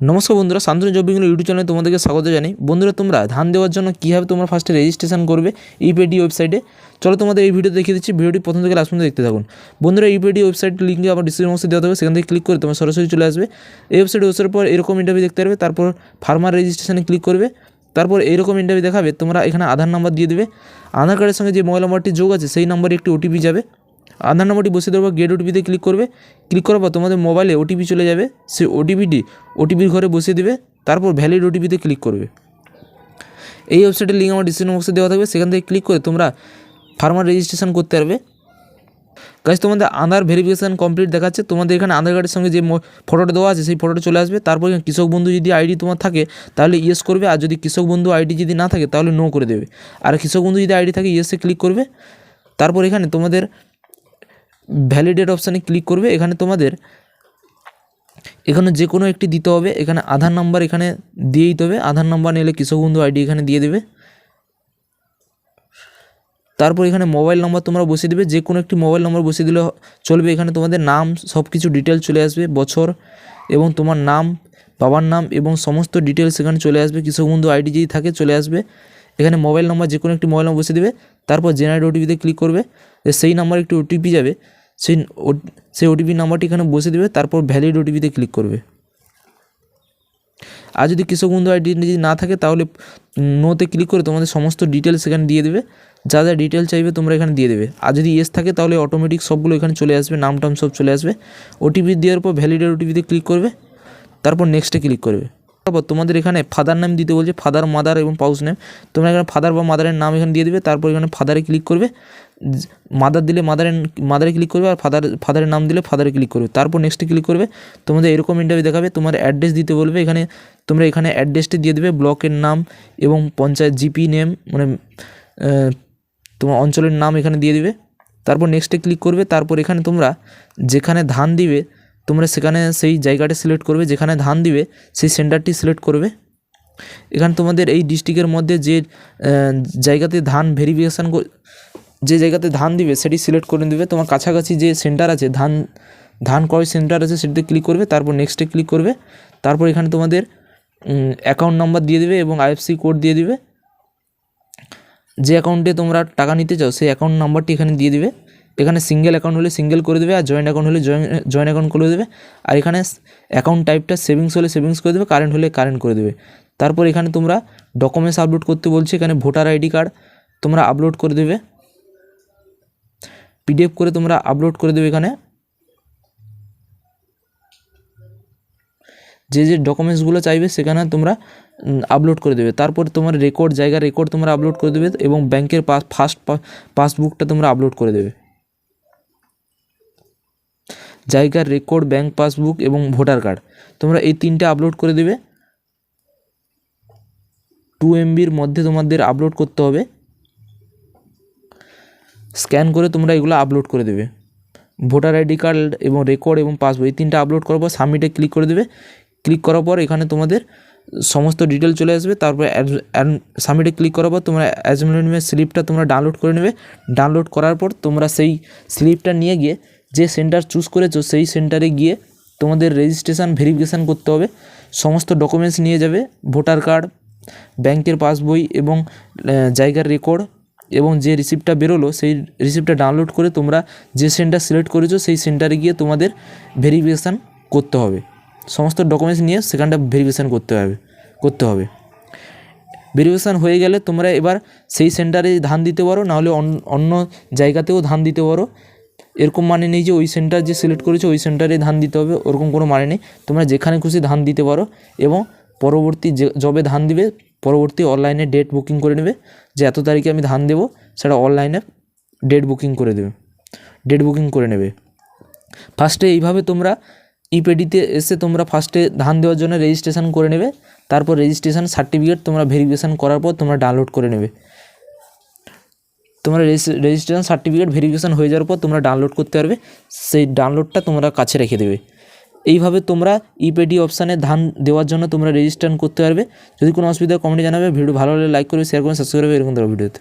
নমস্কার বন্ধুরা, শান্তনু জব বিজ্ঞান ইউটিউব চ্যানেলে তোমাদেরকে স্বাগত জানাই। বন্ধুরা, তোমরা ধান দেওয়ার জন্য কীভাবে তোমরা ফার্স্টে রেজিস্ট্রেশন করবে ইপিডি ওয়েবসাইটে চলো তোমাদের এই ভিডিও দেখিয়ে দিচ্ছি, ভিডিওটি প্রথম থেকে লাস্ট পর্যন্ত দেখতে থাকুন। বন্ধুরা ইপিডি ওয়েবসাইট লিঙ্ক আমার ডিসক্রিপশন বক্সে দেওয়া থাকবে, সেখান থেকে ক্লিক করে তোমার সরাসরি চলে আসবে। এই ওয়েবসাইটে ওসার পর এরকম ইন্টারভিউ দেখতে পারবে, তারপর ফার্মার রেজিস্ট্রেশনে ক্লিক করবে, তারপর এইরকম ইন্টারভিউ দেখাবে, তোমরা এখানে আধার নাম্বার দিয়ে দেবে। আধার কার্ডের সঙ্গে যে মোবাইল নাম্বারটি যোগ আছে, সেই নাম্বারে একটি ওটিপি যাবে। আধার নম্বরটি বসিয়ে দেওয়ার পর গেট ওটিপিতে ক্লিক করবে। ক্লিক করার পর তোমাদের মোবাইলে ওটিপি চলে যাবে। সেই ওটিপিটি ওটিপির ঘরে বসিয়ে দেবে। তারপর ভ্যালিড ওটিপিতে ক্লিক করবে। এই ওয়েবসাইটের লিঙ্ক আমার ডিসক্রিপশন বক্সে দেওয়া থাকবে। সেখান থেকে ক্লিক করে তোমরা ফার্মার রেজিস্ট্রেশন করতে পারবে। কাজ তোমাদের আধার ভেরিফিকেশান কমপ্লিট দেখাচ্ছে। তোমাদের এখানে আধার কার্ডের সঙ্গে যে ফটোটা দেওয়া আছে, সেই ফটোটা চলে আসবে। তারপর কৃষক বন্ধু যদি আইডি তোমার থাকে, তাহলে ইয়েস করবে। আর যদি কৃষক বন্ধু আইডি যদি না থাকে, তাহলে নো করে দেবে। আর কৃষক বন্ধু যদি আইডি থাকে ইয়েসে ক্লিক করবে। তারপর এখানে তোমাদের ভ্যালিডেট অপশানে ক্লিক করবে, এখানে তোমাদের এখানে যে কোনো একটি দিতে হবে, এখানে আধার নাম্বার এখানে দিয়ে দিতে হবে, আধার নাম্বার নিলে কৃষক বন্ধু আইডি এখানে দিয়ে দেবে। তারপর এখানে মোবাইল নাম্বার তোমরা বসিয়ে দেবে যে কোনো একটি মোবাইল নাম্বার বসিয়ে দিলে চলবে, এখানে তোমাদের নাম সব কিছু ডিটেলস চলে আসবে, বছর এবং তোমার নাম, বাবার নাম এবং সমস্ত ডিটেলস এখানে চলে আসবে কৃষক বন্ধু আইডি যদি থাকে চলে আসবে। এখানে মোবাইল নাম্বার যে কোনো একটি মোবাইল নাম্বার বসিয়ে দেবে, তারপর জেনারেট ওটিপিতে ক্লিক করবে সেই নাম্বারে একটি ওটিপি যাবে। সেই ও- সেই ওটিপি নাম্বারটি এখানে বসিয়ে দেবে, তারপর ভ্যালিড ওটিপিতে ক্লিক করবে। আর যদি কৃষক বন্ধু আইডি যদি না থাকে, তাহলে নোতে ক্লিক করে তোমাদের সমস্ত ডিটেলস এখানে দিয়ে দেবে। যা যা ডিটেল চাইবে তোমরা এখানে দিয়ে দেবে। আর যদি এস থাকে, তাহলে অটোমেটিক সবগুলো এখানে চলে আসবে, নাম, টাম সব চলে আসবে। ওটিপি দেওয়ার পর ভ্যালিডের ওটিপিতে ক্লিক করবে, তারপর নেক্সটে ক্লিক করবে। তারপর তোমাদের এখানে ফাদার নাম দিতে বলছে ফাদার মাদার এবং পাউস নেম তোমরা এখানে ফাদার বা মাদারের নাম এখানে দিয়ে দেবে, তারপর এখানে ফাদারে ক্লিক করবে। মাদার দিলে মাদারের মাদারে ক্লিক করবে আর ফাদার ফাদারের নাম দিলে ফাদারে ক্লিক করবে। তারপর নেক্সটে ক্লিক করবে, তোমাদের এরকম ইন্টারভিউ দেখাবে, তোমার অ্যাড্রেস দিতে বলবে, এখানে তোমরা এখানে অ্যাড্রেসটি দিয়ে দেবে ব্লকের নাম এবং পঞ্চায়েত জিপি নেম মানে তোমার অঞ্চলের নাম এখানে দিয়ে দিবে। তারপর নেক্সটে ক্লিক করবে, তারপর এখানে তোমরা যেখানে ধান দিবে তোমরা সেখানে সেই জায়গাটা সিলেক্ট করবে, যেখানে ধান দিবে, সেই সেন্টারটি সিলেক্ট করবে। এখানে তোমাদের এই ডিস্ট্রিক্টের মধ্যে যে জায়গাতে ধান ভেরিফিকেশান যে জায়গাতে ধান দিবে, সেটি সিলেক্ট করে দেবে। তোমার কাছাকাছি যে সেন্টার আছে, ধান ধান কয় সেন্টার আছে, সেটিতে ক্লিক করবে, তারপর নেক্সটে ক্লিক করবে। তারপর এখানে তোমাদের অ্যাকাউন্ট নাম্বার দিয়ে দেবে এবং আইএফসি কোড দিয়ে দিবে। যে অ্যাকাউন্টে তোমরা টাকা নিতে চাও, সেই অ্যাকাউন্ট নাম্বারটি এখানে দিয়ে দিবে। এখানে সিঙ্গেল অ্যাকাউন্ট হলে সিঙ্গেল করে দেবে আর জয়েন্ট অ্যাকাউন্ট হলে জয়েন্ট অ্যাকাউন্ট করে দেবে। আর এখানে অ্যাকাউন্ট টাইপটা সেভিংস হলে সেভিংস করে দেবে কারেন্ট হলে কারেন্ট করে দেবে। তারপর এখানে তোমরা ডকুমেন্টস আপলোড করতে বলছে, এখানে ভোটার আইডি কার্ড তোমরা আপলোড করে দেবে। পিডিএফ করে তোমরা আপলোড করে দেবে এখানে। যে যে ডকুমেন্টসগুলো চাইবে সেখানে তোমরা আপলোড করে দেবে। তারপর তোমার রেকর্ড জায়গা রেকর্ড তোমরা আপলোড করে দেবে এবং ব্যাংকের পাস ফার্স্ট পাসবুকটা তোমরা আপলোড করে দেবে। জায়গার রেকর্ড ব্যাঙ্ক পাসবুক এবং ভোটার কার্ড তোমরা এই তিনটে আপলোড করে দেবে। টু এমবির মধ্যে তোমাদের আপলোড করতে হবে। স্ক্যান করে তোমরা এগুলো আপলোড করে দেবে। ভোটার আইডি কার্ড এবং রেকর্ড এবং পাসবই এই তিনটা আপলোড করার পর সাবমিটে ক্লিক করে দেবে। ক্লিক করার পর এখানে তোমাদের সমস্ত ডিটেল চলে আসবে। তারপরে সাবমিটে ক্লিক করার পর তোমরা অ্যাজমেন্টের স্লিপটা তোমরা ডাউনলোড করে নেবে। ডাউনলোড করার পর তোমরা সেই স্লিপটা নিয়ে গিয়ে যে সেন্টার চুজ করেছ, সেই সেন্টারে গিয়ে তোমাদের রেজিস্ট্রেশন ভেরিফিকেশান করতে হবে। সমস্ত ডকুমেন্টস নিয়ে যাবে ভোটার কার্ড ব্যাংকের পাসবই এবং জায়গার রেকর্ড এবং যে রিসিপ্টটা বেরোলো, সেই রিসিপ্টটা ডাউনলোড করে তোমরা যে সেন্টার সিলেক্ট করেছ, সেই সেন্টারে গিয়ে তোমাদের ভেরিফিকেশান করতে হবে। সমস্ত ডকুমেন্টস নিয়ে সেখানটা ভেরিফিকেশান করতে হবে করতে হবে। ভেরিফিকেশান হয়ে গেলে তোমরা এবার সেই সেন্টারে ধান দিতে পারো, নাহলে অন- অন্য জায়গাতেও ধান দিতে পারো। এরকম মানে নেই যে ওই সেন্টার যে সিলেক্ট করেছে, ওই সেন্টারে ধান দিতে হবে, ওরকম কোনো মানে নেই। তোমরা যেখানে খুশি ধান দিতে পারো এবং পরবর্তী যে যবে ধান দিবে, পরবর্তী অনলাইনে ডেট বুকিং করে নেবে যে এত তারিখে আমি ধান দেবো, সেটা অনলাইনে ডেট বুকিং করে দেবে। ডেট বুকিং করে নেবে। ফার্স্টে এইভাবে তোমরা ইপেডিতে এসে তোমরা ফার্স্টে ধান দেওয়ার জন্য রেজিস্ট্রেশন করে নেবে। তারপর রেজিস্ট্রেশন সার্টিফিকেট তোমরা ভেরিফিকেশান করার পর তোমরা ডাউনলোড করে নেবে। তোমরা রেজিস্ট্রেশন সার্টিফিকেট ভেরিফিকেশান হয়ে যাওয়ার পর তোমরা ডাউনলোড করতে পারবে। সেই ডাউনলোডটা তোমরা কাছে রেখে দেবে। এইভাবে তোমরা ইপেডি অপশানে ধান দেওয়ার জন্য তোমরা রেজিস্ট্রেশন করতে পারবে। যদি কোনো অসুবিধা কমেন্টে জানাবে। ভিডিও ভালো হলে লাইক করবে শেয়ার করবে সাবস্ক্রাইব করবে, এরকম ভিডিওতে